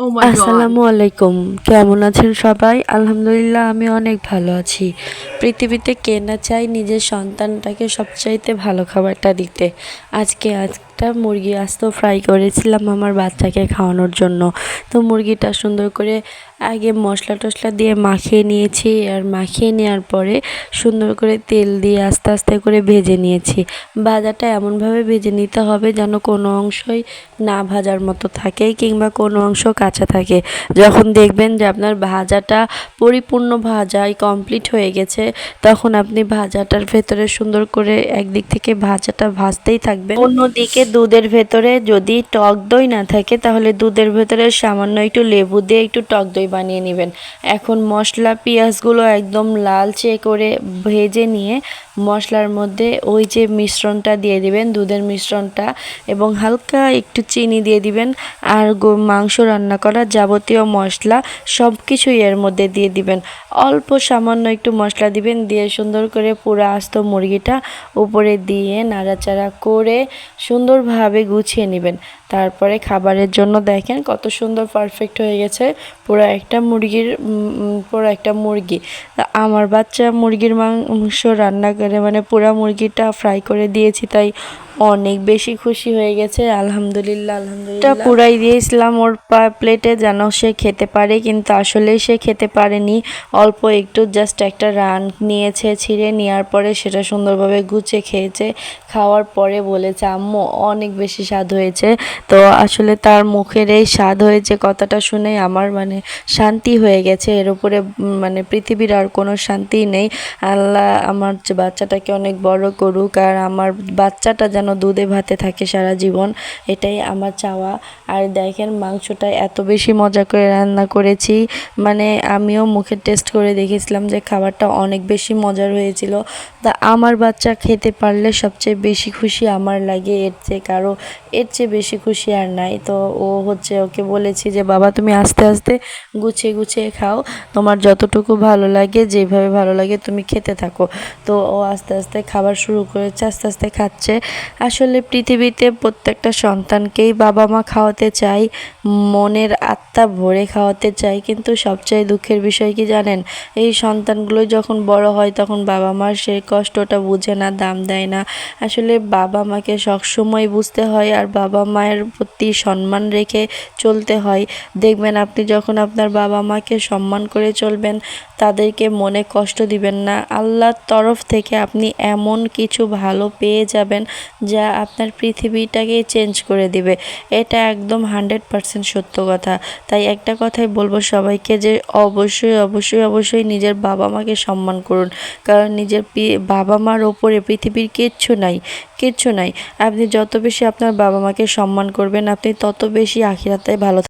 Oh আসসালামু আলাইকুম। কেমন আছেন সবাই? আলহামদুলিল্লাহ, আমি অনেক ভালো আছি। পৃথিবীতে কে না চাই নিজের সন্তানটাকে সবচাইতে ভালো খাবারটা দিতে। আজকে আজকে একটা মুরগি আস্ত ফ্রাই করেছিলাম আমার বাচ্চাকে খাওয়ানোর জন্য। তো মুরগিটা সুন্দর করে আগে মশলা টশলা দিয়ে মাখিয়ে নিয়েছি আর মাখিয়ে নেওয়ার পরে সুন্দর করে তেল দিয়ে আস্তে আস্তে করে ভেজে নিয়েছি। ভাজাটা এমনভাবে ভেজে নিতে হবে যেন কোনো অংশই না ভাজার মতো থাকে কিংবা কোনো অংশ কাঁচা থাকে। যখন দেখবেন যে আপনার ভাজাটা পরিপূর্ণ ভাজাই কমপ্লিট হয়ে গেছে, তখন আপনি ভাজাটার ভেতরে সুন্দর করে একদিক থেকে ভাজাটা ভাজতেই থাকবেন। অন্যদিকে দুধের ভেতরে যদি টক দই না থাকে, তাহলে দুধের ভেতরে সামান্য একটু লেবু দিয়ে একটু টক দই বানিয়ে নেবেন। এখন মশলা, পেঁয়াজগুলো একদম লালচে করে ভেজে নিয়ে মশলার মধ্যে ওই যে মিশ্রণটা দিয়ে দিবেন, দুধের মিশ্রণটা, এবং হালকা একটু চিনি দিয়ে দিবেন, আর মাংস রান্না করা যাবতীয় মশলা সব কিছুই এর মধ্যে দিয়ে দিবেন। অল্প সামান্য একটু মশলা দিবেন, দিয়ে সুন্দর করে পুরো আস্ত মুরগিটা উপরে দিয়ে নাড়াচাড়া করে সুন্দরভাবে গুছিয়ে নেবেন। তারপরে খাবারের জন্য দেখেন কত সুন্দর পারফেক্ট হয়ে গেছে। পুরো একটা মুরগির পুরো একটা মুরগি। আমার বাচ্চা মুরগির মাংস রান্না করে মানে পুরা মুরগিটা ফ্রাই করে দিয়েছি, তাই অনেক বেশি খুশি হয়ে গেছে। আলহামদুলিল্লাহ আলহামদুলিল্লাহ। পুরাই দিয়েছিলাম ওর প্লেটে যেন সে খেতে পারে, কিন্তু আসলে সে খেতে পারেনি। অল্প একটু জাস্ট একটা রান নিয়েছে, ছিঁড়ে নেওয়ার পরে সেটা সুন্দরভাবে গুছে খেয়েছে। খাওয়ার পরে বলেছে, আম্মু, অনেক বেশি স্বাদ হয়েছে। তো আসলে তার মুখের এই স্বাদ হয়েছে কথাটা শুনে আমার মানে শান্তি হয়ে গেছে। এর উপরে মানে পৃথিবীর আর কোনো শান্তি নেই। আল্লাহ আমার বাচ্চাটাকে অনেক বড় করুক আর আমার বাচ্চাটা যেন দুধে ভাতে থাকে সারা জীবন, এটাই আমার চাওয়া। আর দেখেন মাংসটা এত বেশি মজা করে রান্না করেছি। মানে আমিও মুখে টেস্ট করে দেখেছিলাম যে খাবারটা অনেক বেশি মজার হয়েছিল। তা আমার বাচ্চা খেতে পারলে সবচেয়ে বেশি খুশি আমার লাগে, এর চেয়ে কারও, এর চেয়ে বেশি খুশি আর নাই। তো ও হচ্ছে ওকে বলেছি যে, বাবা, তুমি আস্তে আস্তে গুছিয়ে গুছিয়ে খাও। তোমার যতটুকু ভালো লাগে, যেভাবে ভালো লাগে, তুমি খেতে থাকো। তো ও আস্তে আস্তে খাবার শুরু করেছে, আস্তে আস্তে খাচ্ছে। আসলে পৃথিবীতে প্রত্যেকটা সন্তানকেই বাবা মা খাওয়াতে চাই, মনের আত্মা ভরে খাওয়াতে চাই, কিন্তু সবচেয়ে দুঃখের বিষয় কি জানেন? এই সন্তানগুলো যখন বড় হয়, তখন বাবা মার সেই কষ্টটা বুঝে না, দাম দেয় না। আসলে বাবা মাকে সবসময় বুঝতে হয়, আর বাবা মায়ের প্রতি সম্মান রেখে চলতে হয়। দেখবেন আপনি যখন আপনার বাবা মাকে সম্মান করে চলবেন, তাদেরকে মনে কষ্ট দিবেন না। আল্লাহর তরফ থেকে আপনি এমন কিছু ভালো পেয়ে যাবেন যা আপনার পৃথিবীটাকে চেঞ্জ করে দিবে। এটা একদম হান্ড্রেড পারসেন্ট সত্য কথা। তাই একটা কথাই বলব সবাইকে যে অবশ্যই অবশ্যই অবশ্যই নিজের বাবা মাকে সম্মান করুন। কারণ নিজের বাবা মার ওপরে পৃথিবীর কিচ্ছু নাই কিচ্ছু নাই। আপনি যত বেশি আপনার বাবা মাকে সম্মান করবেন। আপনি তত বেশি আখিরাতে ভালো